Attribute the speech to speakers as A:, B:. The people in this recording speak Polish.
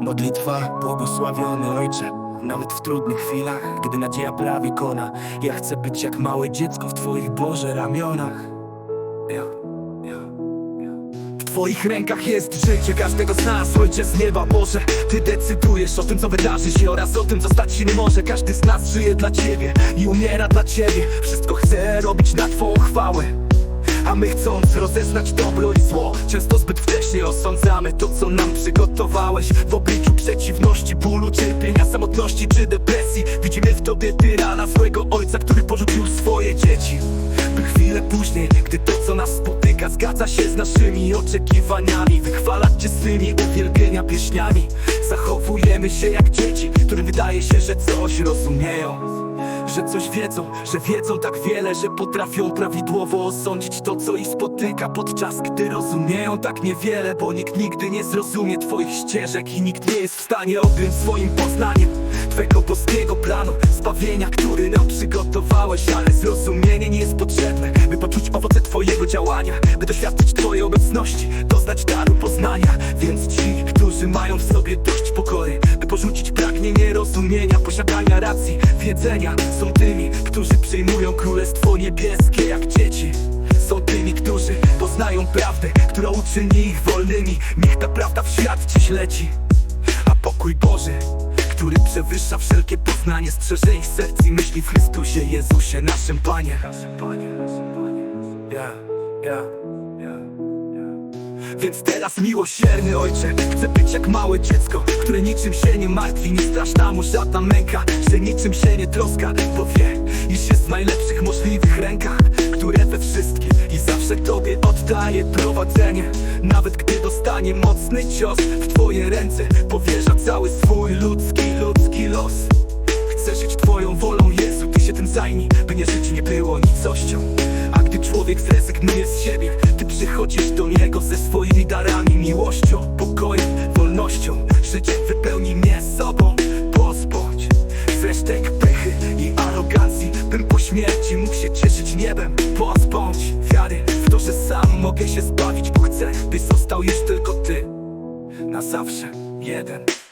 A: Modlitwa, błogosławiony Ojcze Nawet w trudnych chwilach, gdy nadzieja prawie kona. Ja chcę być jak małe dziecko w Twoich Boże ramionach. W Twoich rękach jest życie każdego z nas Ojcze z nieba Boże. Ty decydujesz o tym co wydarzy się Oraz o tym co stać się nie może. Każdy z nas żyje dla Ciebie I umiera dla Ciebie. Wszystko chce robić na Twą chwałę a my chcąc rozeznać dobro i zło Często zbyt wcześnie osądzamy to co nam przygotowałeś. W obliczu przeciwności, bólu, cierpienia, samotności czy depresji Widzimy w tobie tyrana, złego ojca, który porzucił swoje dzieci. By chwilę później, gdy to co nas spotyka Zgadza się z naszymi oczekiwaniami Wychwalać cię swymi uwielbienia pieśniami. Zachowujemy się jak dzieci, którym wydaje się, że coś rozumieją że coś wiedzą, że wiedzą tak wiele, że potrafią prawidłowo osądzić to, co ich spotyka Podczas gdy rozumieją tak niewiele, bo nikt nigdy nie zrozumie twoich ścieżek I nikt nie jest w stanie objąć swoim poznaniem Twego boskiego planu, zbawienia, który nam przygotowałeś Ale zrozumienie nie jest potrzebne, by poczuć owoce twojego działania By doświadczyć twojej obecności, doznać daru poznania Więc ci, którzy mają w sobie dość pokory By porzucić pragnienie rozumienia, posiadania racji, wiedzenia. Są tymi, którzy przyjmują królestwo niebieskie jak dzieci. Są tymi, którzy poznają prawdę, która uczyni ich wolnymi. Niech ta prawda w świat dziś leci. A pokój Boży, który przewyższa wszelkie poznanie Strzeże ich serc i myśli w Chrystusie Jezusie naszym Panie Więc teraz miłosierny ojcze Chcę być jak małe dziecko Które niczym się nie martwi Nie straszna mu żadna męka Że niczym się nie troska Bo wie, iż jest w najlepszych możliwych rękach Które we wszystkim i zawsze Tobie oddaje prowadzenie. Nawet gdy dostanie mocny cios W Twoje ręce powierza cały swój ludzki, ludzki los. Chcę żyć Twoją wolą, Jezu, Ty się tym zajmij By nie żyć nie było nicością. A gdy człowiek zrezygnuje z siebie Niego ze swoimi darami Miłością, pokojem, wolnością. Życie wypełni mnie sobą. Pozbądź z resztek pychy i arogancji Bym po śmierci mógł się cieszyć niebem. Pozbądź wiary w to, że sam mogę się zbawić Bo chcę, by został już tylko Ty. Na zawsze jeden